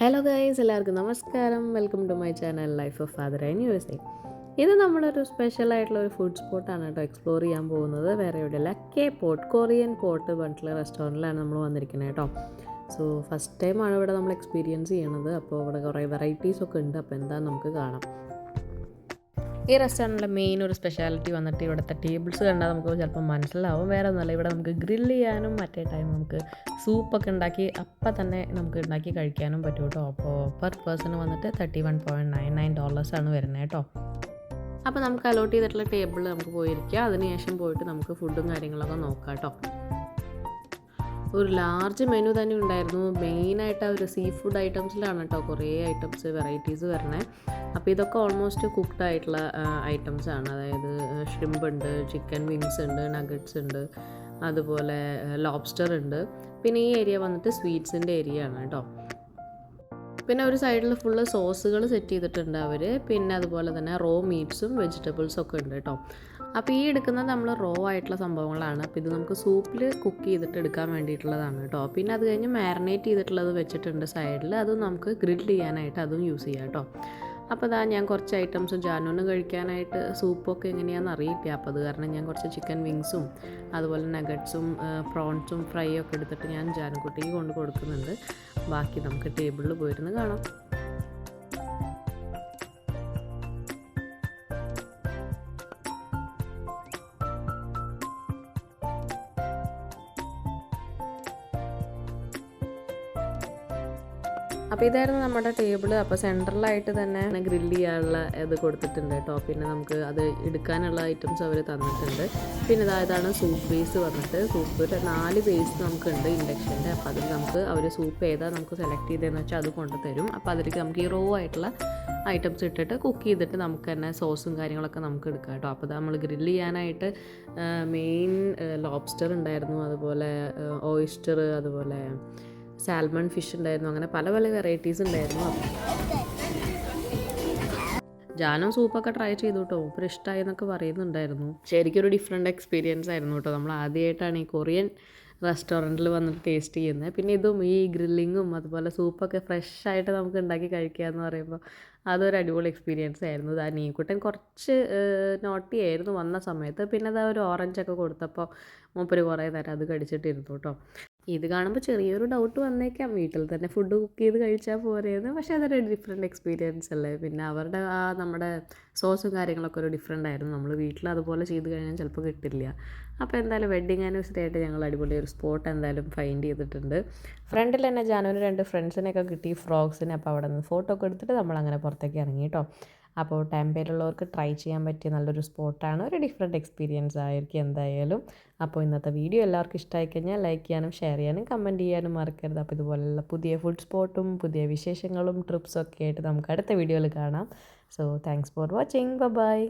Hello guys എല്ലാവർക്കും നമസ്കാരം. Welcome to my channel life of father and U S A ഇത് നമ്മളൊരു special ആയിട്ടുള്ള ഒരു ഫുഡ് സ്പോട്ടാണ് കേട്ടോ എക്സ്പ്ലോർ ചെയ്യാൻ പോകുന്നത്. വേറെ എവിടെയല്ല കെ പോട്ട് കൊറിയൻ പോട്ട് ബണ്ടിലെ റെസ്റ്റോറന്റിലാണ് നമ്മൾ വന്നിരിക്കുന്നത് കേട്ടോ. സോ ഫസ്റ്റ് ടൈമാണ് ഇവിടെ നമ്മൾ എക്സ്പീരിയൻസ് ചെയ്യണത്. അപ്പോൾ ഇവിടെ കുറേ വെറൈറ്റീസ് ഒക്കെ ഉണ്ട്. അപ്പോൾ എന്താണെന്ന് നമുക്ക് കാണാം. ഈ റെസ്റ്റോറന്റിലെ മെയിൻ ഒരു സ്പെഷ്യാലിറ്റി വന്നിട്ട് ഇവിടുത്തെ ടേബിൾസ് കണ്ടാൽ നമുക്ക് ചിലപ്പോൾ മനസ്സിലാവും. വേറെ ഒന്നുമല്ല ഇവിടെ നമുക്ക് ഗ്രില്ല് ചെയ്യാനും മറ്റേ ടൈം നമുക്ക് സൂപ്പൊക്കെ ഉണ്ടാക്കി അപ്പം തന്നെ നമുക്ക് ഉണ്ടാക്കി കഴിക്കാനും പറ്റും കേട്ടോ. അപ്പോൾ പെർ പേഴ്സൺ വന്നിട്ട് thirty one point nine nine ഡോളേഴ്സാണ് വരുന്നത് കേട്ടോ. അപ്പോൾ നമുക്ക് അലോട്ട് ചെയ്തിട്ടുള്ള ടേബിളിൽ നമുക്ക് പോയിരിക്കുക അതിനുശേഷം പോയിട്ട് നമുക്ക് ഫുഡും കാര്യങ്ങളൊക്കെ നോക്കാം കേട്ടോ. ഒരു ലാർജ് മെനു തന്നെ ഉണ്ടായിരുന്നു. മെയിനായിട്ട് ആ ഒരു സീ ഫുഡ് ഐറ്റംസിലാണ് കേട്ടോ കുറേ ഐറ്റംസ് വെറൈറ്റീസ് വരണേ അപ്പോൾ ഇതൊക്കെ ഓൾമോസ്റ്റ് കുക്ക്ഡ് ആയിട്ടുള്ള ഐറ്റംസ് ആണ്. അതായത് ഷ്രിമ്പ് ഉണ്ട് ചിക്കൻ വിങ്സ് ഉണ്ട് നഗറ്റ്സ് ഉണ്ട് അതുപോലെ ലോബ്സ്റ്റർ ഉണ്ട്. പിന്നെ ഈ ഏരിയ വന്നിട്ട് സ്വീറ്റ്സിന്റെ ഏരിയ ആണ് കേട്ടോ പിന്നെ ഒരു സൈഡിൽ ഫുള്ള് സോസുകൾ സെറ്റ് ചെയ്തിട്ടുണ്ട് അവർ പിന്നെ അതുപോലെ തന്നെ റോ മീറ്റ്സും വെജിറ്റബിൾസും ഒക്കെ ഉണ്ട് കേട്ടോ അപ്പോൾ ഈ എടുക്കുന്നത് നമ്മൾ റോ ആയിട്ടുള്ള സംഭവങ്ങളാണ്. അപ്പോൾ ഇത് നമുക്ക് സൂപ്പിൽ കുക്ക് ചെയ്തിട്ട് എടുക്കാൻ വേണ്ടിയിട്ടുള്ളതാണ് കേട്ടോ പിന്നെ അത് കഴിഞ്ഞ് മാരിനേറ്റ് ചെയ്തിട്ടുള്ളത് വെച്ചിട്ടുണ്ട് സൈഡിൽ അത് നമുക്ക് ഗ്രിൽ ചെയ്യാനായിട്ട് അതും യൂസ് ചെയ്യാം കേട്ടോ അപ്പോൾ അതാ ഞാൻ കുറച്ച് ഐറ്റംസും ജാനുവിന് കഴിക്കാനായിട്ട് സൂപ്പൊക്കെ എങ്ങനെയാണെന്ന് അറിയില്ല. അപ്പോൾ അത് കാരണം ഞാൻ കുറച്ച് ചിക്കൻ വിങ്സും അതുപോലെ നഗറ്റ്സും പ്രോൺസും ഫ്രൈ ഒക്കെ എടുത്തിട്ട് ഞാൻ ജാനുക്കുട്ടിക്ക് കൊണ്ട് കൊടുക്കുന്നുണ്ട്. ബാക്കി നമുക്ക് ടേബിളിൽ പോയിരുന്ന് കാണാം. അപ്പോൾ ഇതായിരുന്നു നമ്മുടെ ടേബിൾ അപ്പോൾ സെൻട്രലായിട്ട് തന്നെ ഗ്രില്ല് ചെയ്യാനുള്ള ഇത് കൊടുത്തിട്ടുണ്ട് കേട്ടോ. പിന്നെ നമുക്ക് അത് എടുക്കാനുള്ള ഐറ്റംസ് അവർ തന്നിട്ടുണ്ട്. പിന്നെ ഇതായതാണ് സൂപ്പ് ബേസ് വന്നിട്ട്. സൂപ്പ് നാല് ബേസ് നമുക്കുണ്ട് ഇൻഡക്ഷന്റെ. അപ്പോൾ അതിൽ നമുക്ക് അവർ സൂപ്പ് ഏതാ നമുക്ക് സെലക്ട് ചെയ്തതെന്ന് വെച്ചാൽ അത് കൊണ്ടുതരും. അപ്പോൾ അതിലേക്ക് നമുക്ക് ഈ റോ ആയിട്ടുള്ള ഐറ്റംസ് ഇട്ടിട്ട് കുക്ക് ചെയ്തിട്ട് നമുക്ക് തന്നെ സോസും കാര്യങ്ങളൊക്കെ നമുക്ക് എടുക്കാം കേട്ടോ. അപ്പോൾ നമ്മൾ ഗ്രില്ല് ചെയ്യാനായിട്ട് മെയിൻ ലോബ്സ്റ്റർ ഉണ്ടായിരുന്നു. അതുപോലെ ഓയിസ്റ്റർ അതുപോലെ സാൽമൺ ഫിഷ് ഉണ്ടായിരുന്നു. അങ്ങനെ പല പല വെറൈറ്റീസ് ഉണ്ടായിരുന്നു. ജാനും സൂപ്പൊക്കെ ട്രൈ ചെയ്തു കേട്ടോ ഒപ്പം ഇഷ്ടമായി എന്നൊക്കെ പറയുന്നുണ്ടായിരുന്നു. ശരിക്കും ഒരു ഡിഫറെന്റ് എക്സ്പീരിയൻസ് ആയിരുന്നു കേട്ടോ. നമ്മൾ ആദ്യമായിട്ടാണ് ഈ കൊറിയൻ റെസ്റ്റോറന്റിൽ വന്നിട്ട് ടേസ്റ്റ് ചെയ്യുന്നത്. പിന്നെ ഇതും ഈ ഗ്രില്ലിങ്ങും അതുപോലെ സൂപ്പൊക്കെ ഫ്രഷ് ആയിട്ട് നമുക്ക് ഉണ്ടാക്കി കഴിക്കുക എന്ന് പറയുമ്പോൾ അതൊരു അടിപൊളി എക്സ്പീരിയൻസ് ആയിരുന്നു. ഇതാ നീക്കുട്ടൻ കുറച്ച് നോട്ടി ആയിരുന്നു വന്ന സമയത്ത്. പിന്നെ അതാ ഒരു ഓറഞ്ചൊക്കെ കൊടുത്തപ്പോൾ മൂപ്പര് കുറേ നേരം അത് കടിച്ചിട്ടിരുന്നു കേട്ടോ. ഇത് കാണുമ്പോൾ ചെറിയൊരു ഡൗട്ട് വന്നേക്കാം. വീട്ടിൽ തന്നെ ഫുഡ് കുക്ക് ചെയ്ത് കഴിച്ചാൽ പോരെയെന്ന് പക്ഷേ അതൊരു ഡിഫറെന്റ് എക്സ്പീരിയൻസ് അല്ലേ? പിന്നെ അവരുടെ ആ നമ്മുടെ സോസും കാര്യങ്ങളൊക്കെ ഒരു ഡിഫറെന്റ് ആയിരുന്നു. നമ്മൾ വീട്ടിൽ അതുപോലെ ചെയ്ത് കഴിഞ്ഞാൽ ചിലപ്പോൾ കിട്ടില്ല. അപ്പോൾ എന്തായാലും വെഡ്ഡിങ് ആനിവേഴ്സറി ആയിട്ട് ഞങ്ങൾ അടിപൊളി ഒരു സ്പോട്ട് എന്തായാലും ഫൈൻഡ് ചെയ്തിട്ടുണ്ട്. ഫ്രണ്ടിൽ തന്നെ ജാനുവിന് രണ്ട് ഫ്രണ്ട്സിനെയൊക്കെ കിട്ടി. ഫ്രോക്സിനെ അപ്പോൾ അവിടെ നിന്ന് ഫോട്ടോ ഒക്കെ എടുത്തിട്ട് നമ്മൾ അങ്ങനെ പുറത്തേക്ക് ഇറങ്ങി കേട്ടോ അപ്പോൾ ടെമ്പേലുള്ളവർക്ക് ട്രൈ ചെയ്യാൻ പറ്റിയ നല്ലൊരു സ്പോട്ടാണ് ഒരു ഡിഫറെന്റ് എക്സ്പീരിയൻസ് ആയിരിക്കും എന്തായാലും. അപ്പോൾ ഇന്നത്തെ വീഡിയോ എല്ലാവർക്കും ഇഷ്ടമായി കഴിഞ്ഞാൽ ലൈക്ക് ചെയ്യാനും ഷെയർ ചെയ്യാനും കമന്റ് ചെയ്യാനും മറക്കരുത്. അപ്പോൾ ഇതുപോലെയുള്ള പുതിയ ഫുഡ് സ്പോട്ടും പുതിയ വിശേഷങ്ങളും ട്രിപ്സും ഒക്കെ ആയിട്ട് നമുക്ക് അടുത്ത വീഡിയോയിൽ കാണാം. So thanks for watching bye